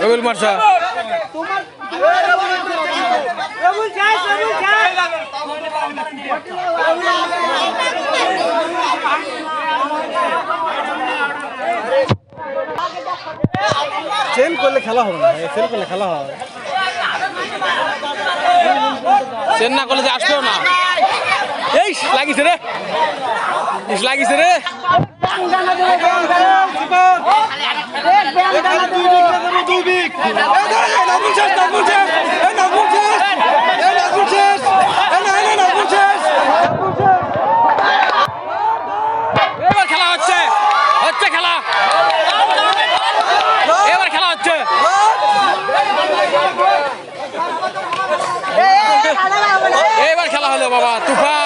রবিল Marsha. Chain করলে খেলা হবে না চেন করলে খেলা হবে চেন না করলে যে আসবেও না এই লাগিছে রে ইস লাগিছে রে এবার হচ্ছে খেলা এবার খেলা হচ্ছে এবার খেলা হলো বাবা তুফান